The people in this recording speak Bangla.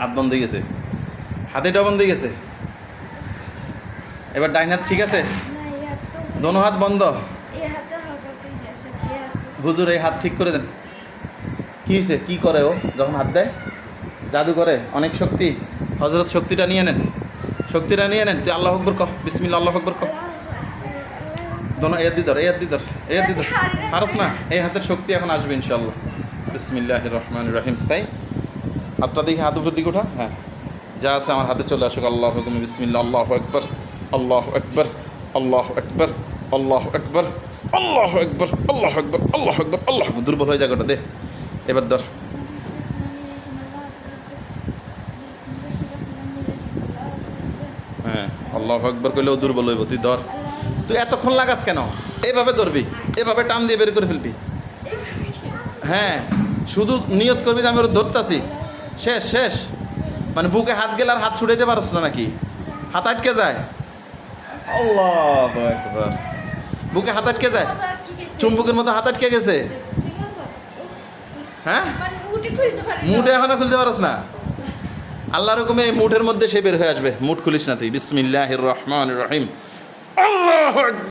হাত বন্ধ হয়ে গেছে। হাতেটা বন্ধ হয়ে গেছে। এবার ডাইন হাত ঠিক আছে? দোনো হাত বন্ধ। হুজুর এই হাত ঠিক করে দেন। কি হয়েছে কি করে ও? যখন হাত দেয় জাদু করে। অনেক শক্তি। হজরত শক্তিটা নিয়ে নেন। শক্তিটা নিয়ে নেন। তুই আল্লাহ আকবর কহ বিসমিল্লা আল্লাহ আকবর কহ দোনো এর দিদর এর দিদর এর দিদর পারস না। এই হাতের শক্তি এখন আসবে ইনশাল্লাহ বিসমিল্লাহ রহমান রহিম। সাই হাতটা দেখি হাত উপরের দিকে ওঠা? হ্যাঁ। যা আছে আমার হাতে চলে আসুক। আল্লাহ তুমি বিসমিল্লা আল্লাহ একবার আল্লাহ একবার আল্লাহ একবার আল্লাহ একবার আল্লাহ একবার আল্লাহ একবার আল্লাহ একবার আল্লাহ দুর্বল হয়ে জায়গাটা দে। এবার ধর। হ্যাঁ আল্লাহ একবার করলেও দুর্বল হইব। তুই ধর। তুই এতক্ষণ লাগাস কেন? এভাবে ধরবি। এভাবে টান দিয়ে বের করে ফেলবি। হ্যাঁ শুধু নিয়ত করবি যে আমি ওর ধরতাছি। শেষ শেষ। মানে বুকে হাত গেলে আর হাত ছুটাইতে পারস না নাকি? হাত আটকে যায়। আল্লাহ আকবার। বুকে হাত আটকে যায়? চুম্বুকের মতো হাত আটকে গেছে? হ্যাঁ? মানে না। এখনও খুলতে পারস না? আল্লাহর হুকুমে এই মুঠের মধ্যে সে বের হয়ে আসবে। মুঠ খুলিস না তুই। বিসমিল্লাহির রহমান রহিম। আল্লাহু আকবার।